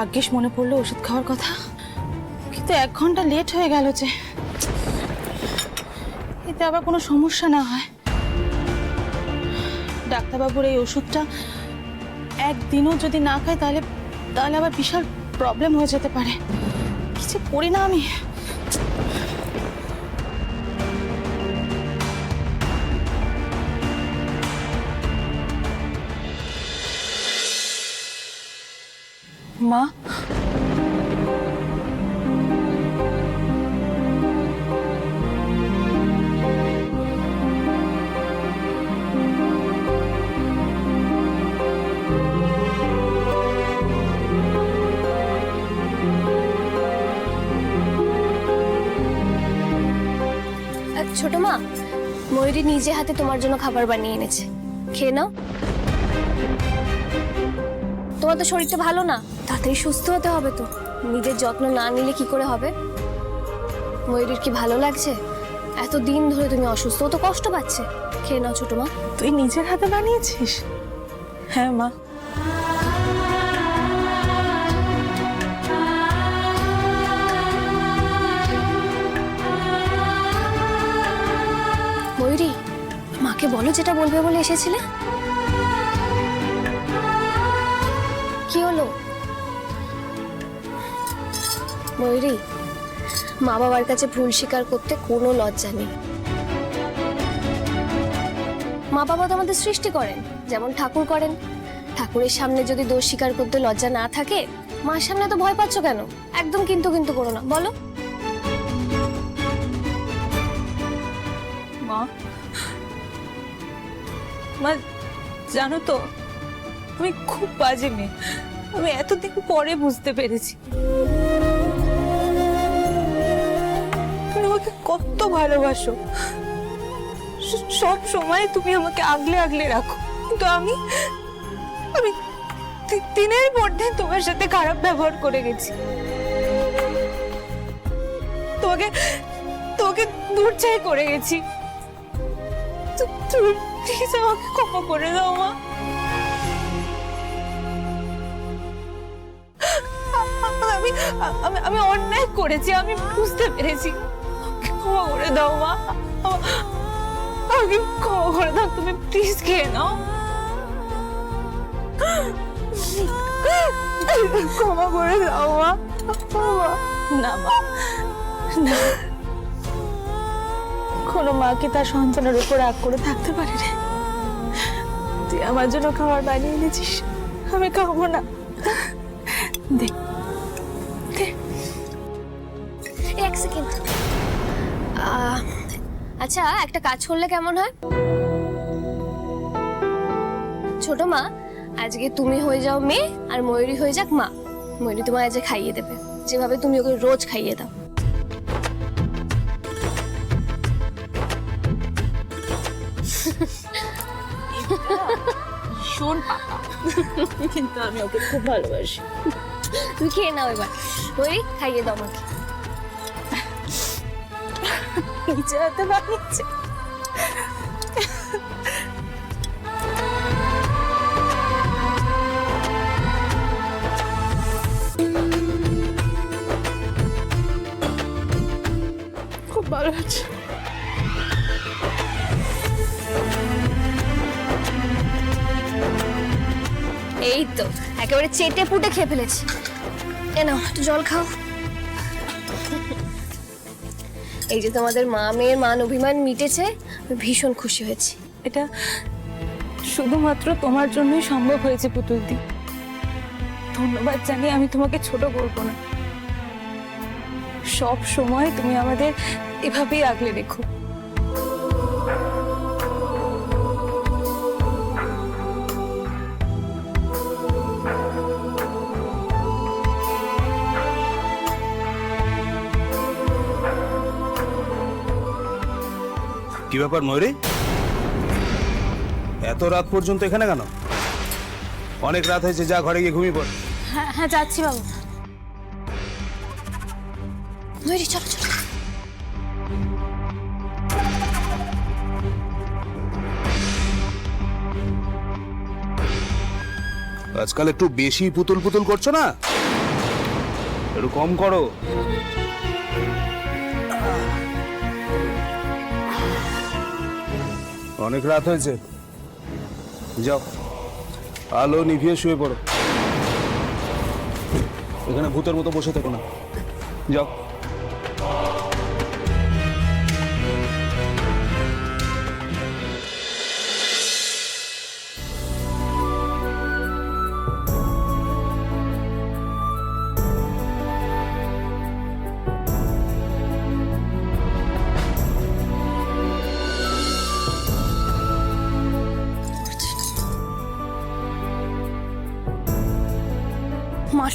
ভাগ্যিস মনে পড়ল ওষুধ খাওয়ার কথা? কিন্তু এক ঘণ্টা লেট হয়ে গেল যে। এতে আবার কোনো সমস্যা না হয়। ডাক্তারবাবুর এই ওষুধটা একদিনও যদি না খায় তাহলে তাহলে আবার বিশাল প্রবলেম হয়ে যেতে পারে। কিছু করি না আমি। মা? ছোট মা, ময়ূরী নিজে হাতে তোমার জন্য খাবার বানিয়ে এনেছে। খেয়ে নাও। তোমার তো শরীরটা ভালো না। তাড়াতাড়ি সুস্থ হতে হবে তো। নিজের যত্ন না নিলে কি করে হবে? ময়ূরীর কি ভালো লাগছে? এত দিন ধরে তুমি অসুস্থ তো কষ্ট পাচ্ছে। খেয়ে নাও ছোট মা। তুই নিজের হাতে বানিয়েছিস? হ্যাঁ মা। ময়ূরী মাকে বলো যেটা বলবে বলে এসেছিলে। কি হলো? ময়ূরী, মা বাবার কাছে ভুল স্বীকার করতে কোনো লজ্জা নেই। মা বাবা তো আমাদের সৃষ্টি করেন, যেমন ঠাকুর করেন। ঠাকুরের সামনে যদি দোষ স্বীকার করতে লজ্জা না থাকে, মার সামনে তো ভয় পাচ্ছ কেন? একদম কিন্তু কিন্তু করো না, বলো। মা মা, জানো তো, আমি খুব বাজে মেয়ে। আমি এতদিন পরে বুঝতে পেরেছি। আমাকে কত ভালোবাসো। সব সময় তুমি আমাকে আগলে আগলে রাখো। কিন্তু আমি আমি দিনের দিন তোমার সাথে খারাপ ব্যবহার করে গেছি। তোমাকে দূর চাই করে গেছি। তুমি প্লিজ আমাকে ক্ষমা করে দাও, মা। আমি আমি অন্যায় করেছি, আমি বুঝতে পেরেছি। ক্ষমা দাও মা। আমা- আমাকে ক্ষমা করে দাও, তুমি প্লিজ খেয়ে নাও। ক্ষমা করে দাও মা। না মা কোনো মা কি তার সন্তানের উপর রাগ করে থাকতে পারে রে তুই আমার জন্য খাবার বানিয়ে এনেছিস, আমি খাব না। দে দে। এক সেকেন্ড। আচ্ছা একটা কাজ করলে কেমন হয়? ছোট মা আজকে তুমি হয়ে যাও মেয়ে আর ময়ূরী হয়ে যাক মা। ময়ূরী তোমার আজকে খাইয়ে দেবে। যেভাবে তুমি ওকে রোজ খাইয়ে দাও। ভীষণ পাকা। কিন্তু আমি ওকে খুব ভালোবাসি। তুমি খেয়ে নাও এবার। ওই খাইয়ে দাও আমাকে। নিজে হাতে বানিয়েছে খুব ভালো আছে এই তো, একেবারে চেটে পুটে খেয়ে ফেলেছি। এ একটু জল খাও। এই যে তোমাদের মা, মেয়ের মান, অভিমান মিটেছে, আমি ভীষণ খুশি হয়েছি। এটা শুধুমাত্র তোমার জন্যই সম্ভব হয়েছে, পুতুল দি। ধন্যবাদ জানিয়ে আমি তোমাকে ছোট করব না। সব সময় তুমি আমাদের এভাবেই আগলে রেখো। ব্যাপার ময়ূরী এত রাত পর্যন্ত এখানে কেন? অনেক রাত হয়েছে যা ঘরে গিয়ে ঘুমিয়ে পড়। হ্যাঁ হ্যাঁ যাচ্ছি বাবু। ময়ূরী চলো চলো। আজকাল একটু বেশি পুতুল পুতুল করছ না? একটু কম করো। অনেক রাত হয়েছে। যাও। আলো নিভিয়ে শুয়ে পড়ো। এখানে ভূতের মতো বসে থেকো না। যাও।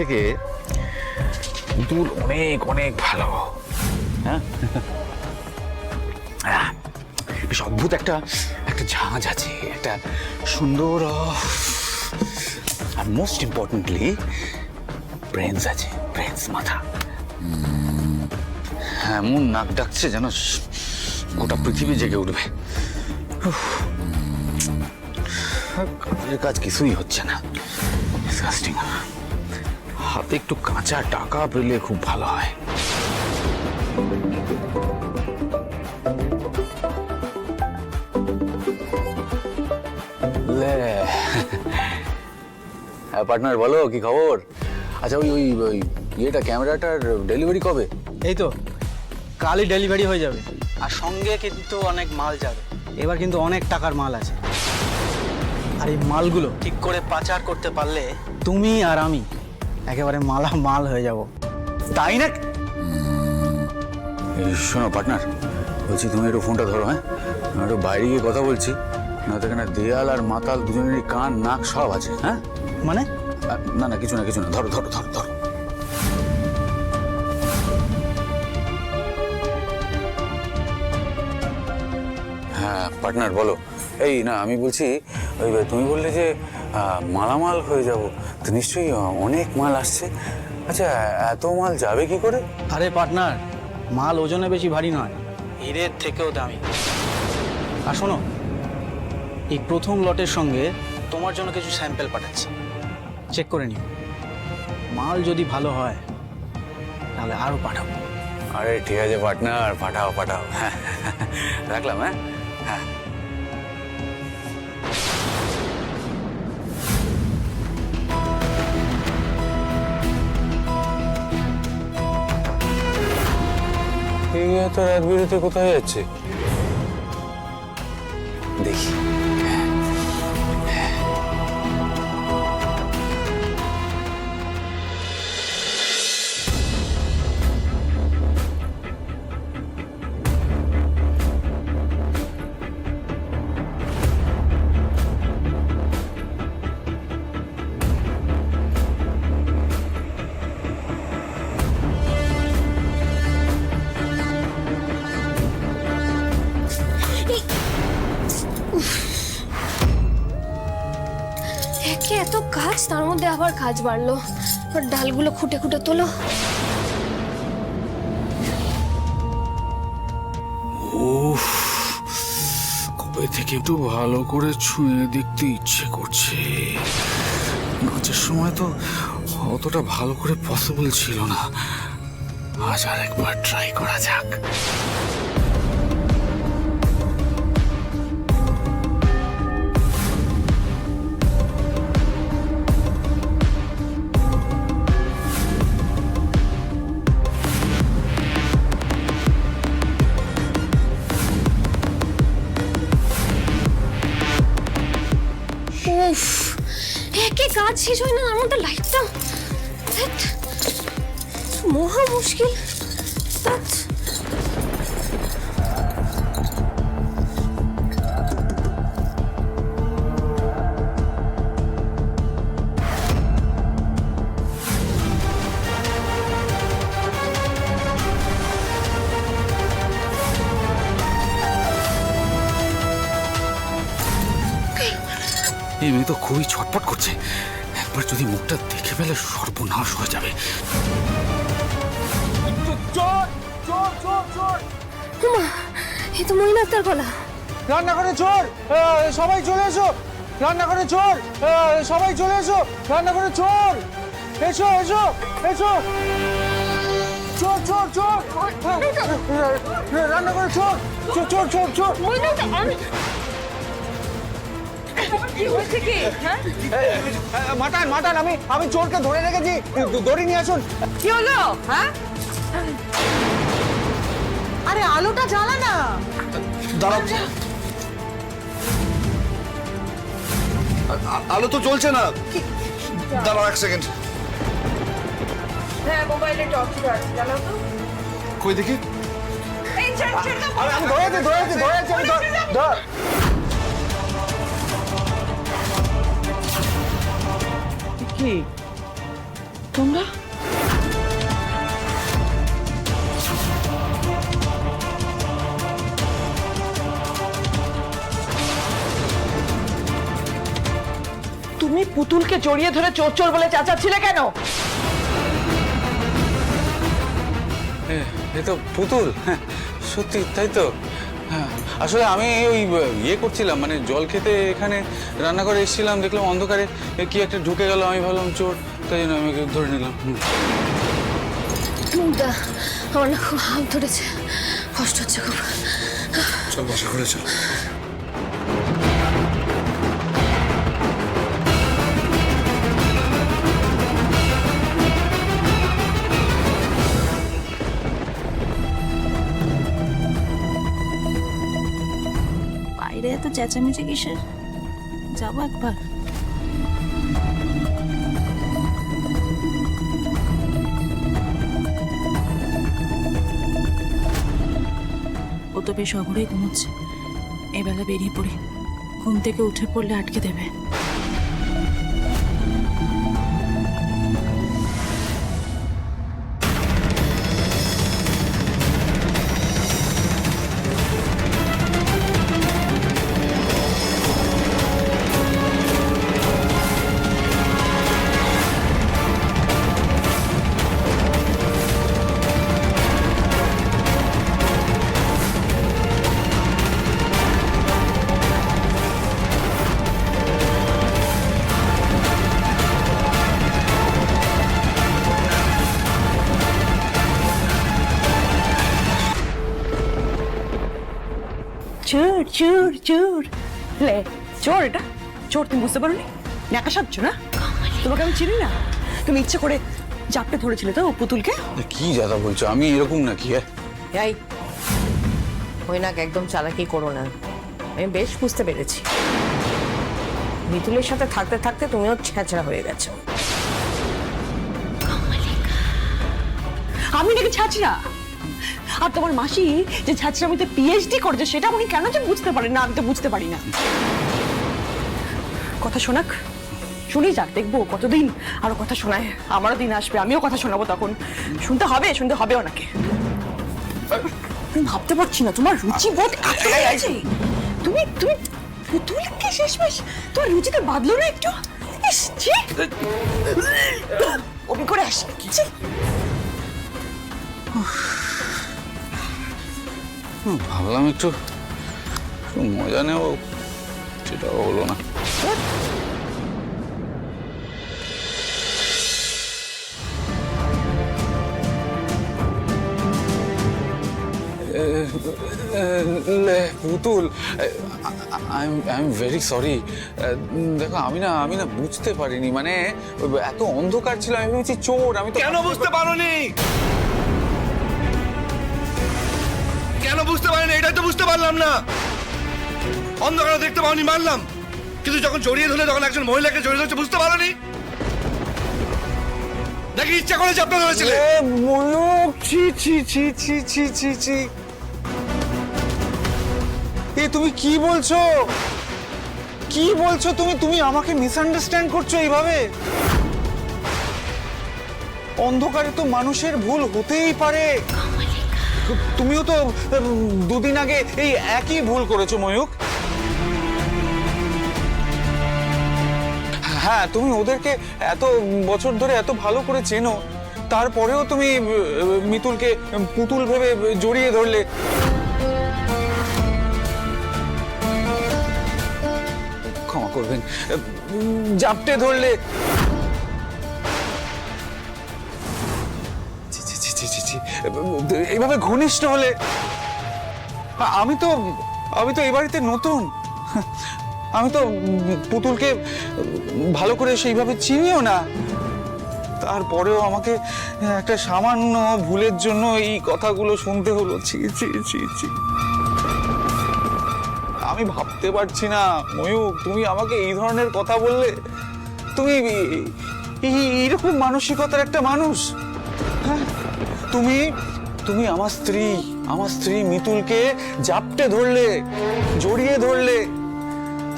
থেকে মিতুল অনেক অনেক ভালো। হ্যাঁ? বেশ অদ্ভুত একটা একটা ঝাঁজ আছে, একটা সুন্দর, আর মোস্ট ইম্পর্টেন্টলি ব্রেন্স আছে ব্রেন্স মাথা। হ্যাঁ এমন নাক ডাকছে যেন গোটা পৃথিবী জেগে উঠবে। কাজ কিছুই হচ্ছে না। ডিসগাস্টিং হাতে একটু কাঁচা টাকা পেলে খুব ভালো হয়। হ্যাঁ পার্টনার বলো কি খবর? আচ্ছা ওই ওই ওই ইয়েটা ক্যামেরাটার ডেলিভারি কবে? এই তো কালই ডেলিভারি হয়ে যাবে। আর সঙ্গে কিন্তু অনেক মাল যাবে। এবার কিন্তু অনেক টাকার মাল আছে। আর এই মালগুলো ঠিক করে পাচার করতে পারলে তুমি আর আমি একেবারে মালা মাল হয়ে যাব। তাই না? শোনো পার্টনার বলছি তুমি একটু ফোনটা ধরো হ্যাঁ? আমি একটু বাইরে গিয়ে কথা বলছি। নয়তো এখানে দেয়াল আর মাতাল দুজনেরই কান নাক সব আছে হ্যাঁ? মানে? না না কিছু না কিছু না ধরো ধরো ধরো ধরো। হ্যাঁ পার্টনার বলো। এই না আমি বলছি ওই তুমি বললে যে মালামাল হয়ে যাব। তো নিশ্চয়ই অনেক মাল আসছে। আচ্ছা এত মাল যাবে কি করে? আরে পার্টনার মাল ওজনে বেশি ভারী নয় হীরের থেকেও দামি। আর শোনো এই প্রথম লটের সঙ্গে তোমার জন্য কিছু স্যাম্পেল পাঠাচ্ছি। চেক করে নিও। মাল যদি ভালো হয় তাহলে আরও পাঠাবো আরে ঠিক আছে পার্টনার পাঠাও পাঠাও। হ্যাঁ রাখলাম হ্যাঁ। হ্যাঁ। এই এত রাত বিরতে কোথায় যাচ্ছে? দেখি। আবার কাজ বাড়লো। ডালগুলো খুঁটে খুঁটে তোলো। উফ, কবে থেকে একটু ভালো করে ছুঁয়ে দেখতে ইচ্ছে করছে। নাচের সময় তো অতটা ভালো করে পসিবল ছিল না। আজ আর একবার ট্রাই করা যাক। শেষ হয় না মধ্যে লাইটটা মহা মুশকিল। এই মেয়ে তো খুবই ছটপট করছে। একবার যদি মুখটা দেখে ফেলে সর্বনাশ হয়ে যাবে। এ তো মহিলা তার গলা। রান্নাঘরে চোর সবাই চলে এসো। রান্নাঘরে চোর সবাই চলে এসো। রান্নাঘরে চোর এসো এসো এসো। চোর চোর চোর হ্যাঁ, রান্নাঘরে চোর চোর চোর চোর চোর মাটান মাটান আমি আমি চোরকে ধরে রেখেছি। দড়ি নিয়ে আসুন। কি হলো? হ্যাঁ? আরে আলোটা জ্বালা না। দাঁড়াও। আলো তো চলছে না। দাঁড়াও এক সেকেন্ড। হ্যাঁ মোবাইলে টর্চ আছে জানো তো। কই দেখি? এই ছেড় ছেড়ে আমি ধরে আছি ধরে আছি ধরে আছি ধরে- কি? তোমরা? তুমি পুতুলকে জড়িয়ে ধরে চোর চোর বলে চাচাচ্ছিলে কেন? এ- তো পুতুল। হ্যাঁ, সত্যি তাই তো। আসলে আমি ওই ইয়ে করছিলাম মানে জল খেতে এখানে রান্নাঘরে এসেছিলাম দেখলাম অন্ধকারে কি একটা ঢুকে গেল আমি ভাবলাম চোর তাই জন্য আমি ধরে নিলাম। আমার না খুব হাত ধরেছে কষ্ট হচ্ছে খুব। চল বাসা করে চল। বাইরে এত চেঁচামেচি কিসের? যাব একবার। ও তো বেশ অঘরেই ঘুমোচ্ছে। এবেলা বেরিয়ে পড়ি। ঘুম থেকে উঠে পড়লে আটকে দেবে। চোর চোর। লে চোর এটা? চোর তুমি বুঝতে পারোনি? ন্যাকা সাজছ না? তোমাকে আমি চিনি না। তুমি ইচ্ছে করে চাপটে ধরেছিলে তো পুতুলকে? কি দাদা বলছো? আমি এরকম নাকি হ্যাঁ? এই হইনাক একদম চালাকি করো না। আমি বেশ বুঝতে পেরেছি। মিতুলের সাথে থাকতে থাকতে তুমিও ছেঁচড়া হয়ে গেছো। আমি নাকি ছাচরা আর তোমার মাসি যে ছাচরামিতে পিএইচডি করেছে সেটা উনি কেন যে বুঝতে পারেন না? আমি তো বুঝতে পারি না। কথা শোনাক। শুনি যাক দেখব কতদিন আরও কথা শোনায়। আমারও দিন আসবে আমিও কথা শোনাবো তখন। শুনতে হবে শুনতে হবে ওনাকে। ভাবতে পারছি না তোমার রুচি বোধ আছে তুমি তুমি পুতুলকে শেষমেশ? তোমার রুচিতে বাদলো না একটু? ইস, ছি! করে আসে ছি! ভাবলাম একটু একটু মজা নেব সেটাও হলো না পুতুল আই এম ভেরি সরি দেখো আমি না আমি না বুঝতে পারিনি মানে এত অন্ধকার ছিল আমি ভেবেছি চোর আমি তো কেন বুঝতে পারোনি বুঝতে পারিনি, এটাই তো বুঝতে পারলাম না। অন্ধকারে দেখতে পাওনি, মারলাম। কিন্তু যখন জড়িয়ে ধরলে, তখন একজন মহিলাকে জড়িয়ে ধরছে বুঝতে পারোনি। নাকি ইচ্ছা করে চাপটা ধরেছিলে এ তুমি কি বলছো? কি বলছো তুমি? তুমি আমাকে মিসআন্ডারস্ট্যান্ড করছ এইভাবে? অন্ধকারে তো মানুষের ভুল হতেই পারে। তুমিও তো দুদিন আগে এই একই ভুল করেছ, ময়ূক। হ্যাঁ তুমি ওদেরকে এত বছর ধরে এত ভালো করে চেনো, তারপরেও তুমি মিতুলকে পুতুল ভেবে জড়িয়ে ধরলে। ক্ষমা করবেন জাপটে ধরলে। ছি, ছি, ছি, ছি, ছি। এইভাবে ঘনিষ্ঠ হলে আমি তো আমি তো এই বাড়িতে নতুন। আমি তো পুতুলকে ভালো করে সেইভাবে চিনিও না। তারপরেও আমাকে একটা সামান্য ভুলের জন্য এই কথাগুলো শুনতে হলো। ছি ছি ছি ছি। আমি ভাবতে পারছি না ময়ূক তুমি আমাকে এই ধরনের কথা বললে? তুমি এই- এই- এইরকম মানসিকতার একটা মানুষ? হ্যাঁ? তুমি তুমি আমার স্ত্রী আমার স্ত্রী মিতুলকে জাপটে ধরলে জড়িয়ে ধরলে।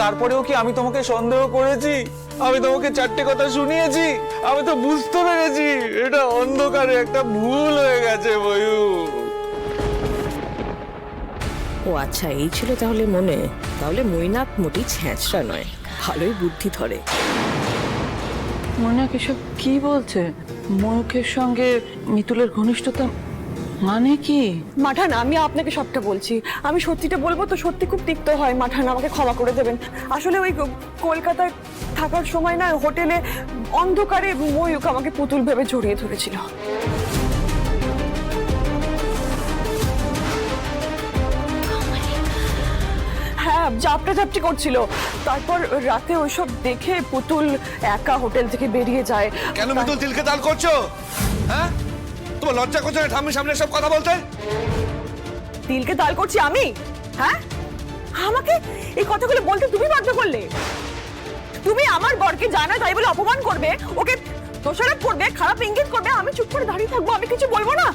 তারপরেও কি আমি তোমাকে সন্দেহ করেছি? আমি তোমাকে চারটে কথা শুনিয়েছি। আমি তো বুঝতে পেরেছি এটা অন্ধকারে একটা ভুল হয়ে গেছে ময়ূর ও আচ্ছা এই ছিল তাহলে মনে। তাহলে মৈনাক মোটি ছ্যাঁচড়া নয় ভালোই বুদ্ধি ধরে। মনে এসব কি বলছে? ময়ূকের সঙ্গে মিতুলের ঘনিষ্ঠতা মানে কি? মাঠান, আমি আপনাকে সবটা বলছি। আমি সত্যিটা বলব তো সত্যি খুব তিক্ত হয়, মাঠান, আমাকে ক্ষমা করে দেবেন। আসলে ওই কলকাতায় থাকার সময় না, হোটেলে অন্ধকারে ময়ূখ আমাকে পুতুল ভেবে জড়িয়ে ধরেছিল। হ্যাঁ জাপটা ঝাপটি করছিল। তারপর রাতে ওইসব দেখে পুতুল একা হোটেল থেকে বেরিয়ে যায়। কেন পুতুল তিলকে দাল করছ? হ্যাঁ? তোমার লজ্জা করছে না ঠাম্মির সামনে সব কথা বলতে? তিলকে দাল করছি আমি? হ্যাঁ? আমাকে এই কথাগুলো বলতে তুমি বাধ্য করলে। তুমি আমার বরকে জানো তাই বলে অপমান করবে ওকে দোষারোপ করবে খারাপ ইঙ্গিত করবে আমি চুপ করে দাঁড়িয়ে থাকব আমি কিছু বলব না।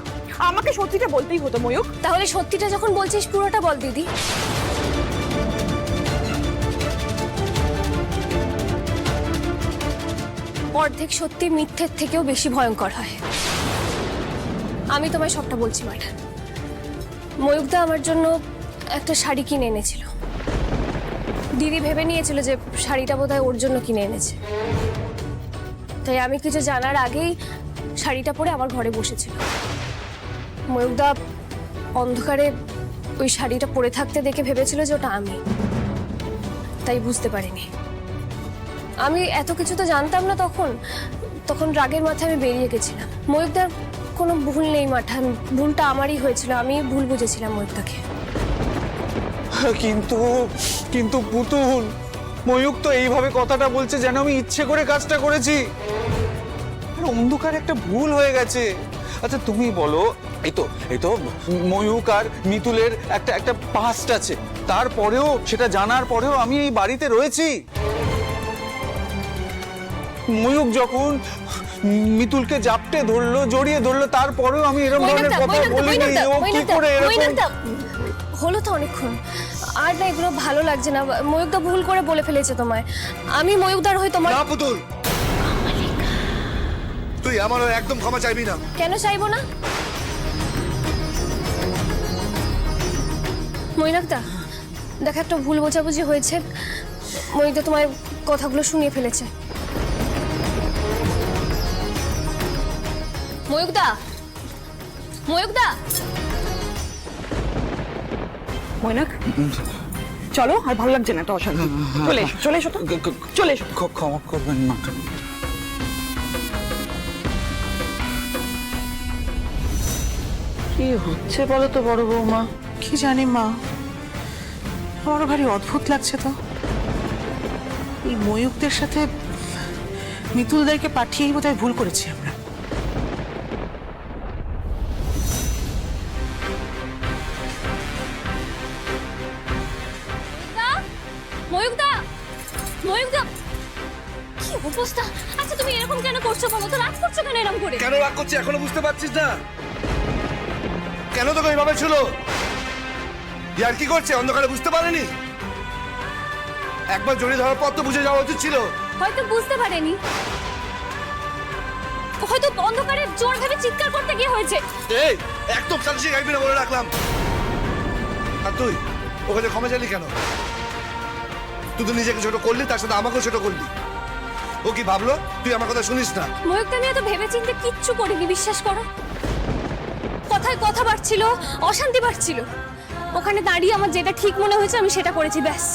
আমাকে সত্যিটা বলতেই হতো ময়ূক তাহলে সত্যিটা যখন বলছিস পুরোটা বল দিদি। অর্ধেক সত্যি মিথ্যের থেকেও বেশি ভয়ঙ্কর হয়। আমি তোমায় সবটা বলছি ম্যাডাম ময়ূকদা আমার জন্য একটা শাড়ি কিনে এনেছিল। দিদি ভেবে নিয়েছিল যে শাড়িটা বোধহয় ওর জন্য কিনে এনেছে। তাই আমি কিছু জানার আগেই শাড়িটা পরে আমার ঘরে বসেছিল। ময়ূকদা অন্ধকারে ওই শাড়িটা পরে থাকতে দেখে ভেবেছিল যে ওটা আমি। তাই বুঝতে পারিনি। আমি এত কিছু তো জানতাম না তখন। তখন রাগের মাথায় আমি বেরিয়ে গেছিলাম। ময়ূকদার কোনো ভুল নেই মাঠান ভুলটা আমারই হয়েছিল। আমি ভুল বুঝেছিলাম ময়ূকদাকে কিন্তু কিন্তু পুতুল ময়ূক তো এইভাবে কথাটা বলছে যেন আমি ইচ্ছে করে কাজটা করেছি। অন্ধকার একটা ভুল হয়ে গেছে। আচ্ছা তুমি বলো, এই তো এই তো ময়ূক আর মিতুলের একটা একটা পাস্ট আছে। তারপরেও, সেটা জানার পরেও আমি এই বাড়িতে রয়েছি। ময়ূক যখন মিতুলকে জাপটে ধরলো জড়িয়ে ধরলো তারপরেও আমি এরকম ধরনের কথা বলিনি। ও কি করে এরকম হলো তো অনেকক্ষণ। আর না এগুলো ভালো লাগছে না। ময়ূকদা ভুল করে বলে ফেলেছে তোমায়। আমি ময়ূকদার হয়ে তোমার না পুতুল। তুই আমার একদম ক্ষমা চাইবি না। কেন চাইব না? মৈনাকদা দেখ একটা ভুল বোঝাবুঝি হয়েছে। মৈনাকদা তোমার কথাগুলো শুনিয়ে ফেলেছে। ময়ূকদা! ময়ূকদা! মৈনাক চলো আর ভালো লাগছে না তো অশান্তি। চলে এসো চলে এসো তো। চলে এসো ক্ষ- ক্ষমা করবেন মা। কি হচ্ছে বলো তো বড় বৌমা? কি জানি মা। আমারও ভারী অদ্ভুত লাগছে তো। এই ময়ূকদের সাথে মিতুলদেরকে পাঠিয়েই বোধহয় ভুল করেছি আমরা। করছি এখনও বুঝতে পারছিস না। কেন তোকে এইভাবে ছিল? ইয়ার কি করছে? অন্ধকারে বুঝতে পারেনি? একবার জড়িয়ে ধরার পর তো বুঝে যাওয়া উচিত ছিল। হয়তো বুঝতে পারেনি। হয়তো অন্ধকারে জোর ভেবে চিৎকার করতে গিয়ে হয়েছে। এই একদম সালিশি গাইবি না বলে রাখলাম। আর তুই ওখানে ক্ষমা চাইলি কেন? তুই তো নিজেকে ছোট করলি তার সাথে আমাকেও ছোট করলি। ও কি ভাবলো? তুই আমার কথা শুনিস না? ময়ূকটা আমি এত ভেবে চিন্তে কিচ্ছু করিনি বিশ্বাস করো। কথায় কথা বাড়ছিল অশান্তি বাড়ছিল। ওখানে দাঁড়িয়ে আমার যেটা ঠিক মনে হয়েছে আমি সেটা করেছি ব্যাস।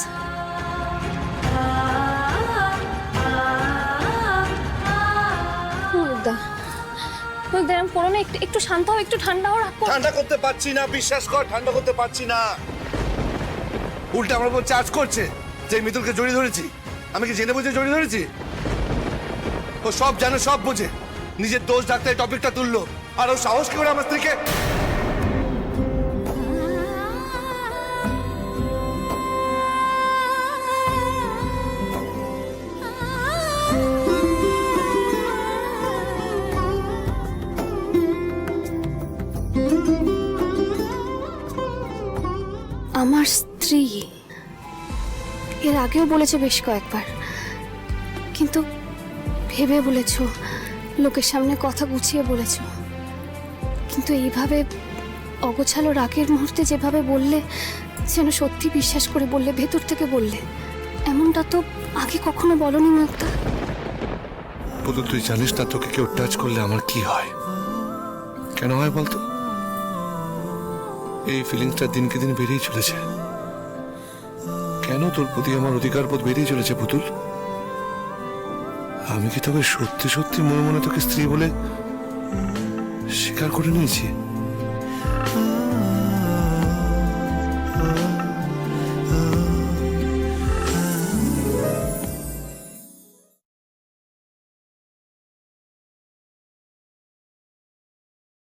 এরকম করো না একটু একটু শান্ত হও একটু ঠান্ডা হও রাখো ঠান্ডা করতে পারছি না বিশ্বাস কর ঠান্ডা করতে পারছি না। উল্টা আমার উপর চার্জ করছে যে মিতুলকে জড়িয়ে ধরেছি। আমি কি জেনে বুঝে জড়িয়ে ধরেছি? ও সব জানে, সব বোঝে। নিজের দোষ ডাক্তার এই টপিকটা তুললো। আর ও সাহস কি করে আমার স্ত্রীকে? আমার স্ত্রী। এর আগেও বলেছে বেশ কয়েকবার। কিন্তু ভেবে বলেছ, লোকের সামনে কথা গুছিয়ে বলেছ। কিন্তু এইভাবে অগোছালো রাগের মুহূর্তে যেভাবে বললে, যেন সত্যি বিশ্বাস করে বললে, ভেতর থেকে বললে, এমনটা তো আগে কখনো বলনি মুক্তা। পুতু তুই জানিস না তোকে কেউ টাচ করলে আমার কি হয়? কেন হয় বলতো? এই ফিলিংসটা দিনকে দিন বেড়েই চলেছে। কেন তোর প্রতি আমার অধিকার বোধ বেড়েই চলেছে পুতুল? আমি কি তোকে সত্যি সত্যি মনে মনে তোকে স্ত্রী বলে স্বীকার করে নিয়েছি?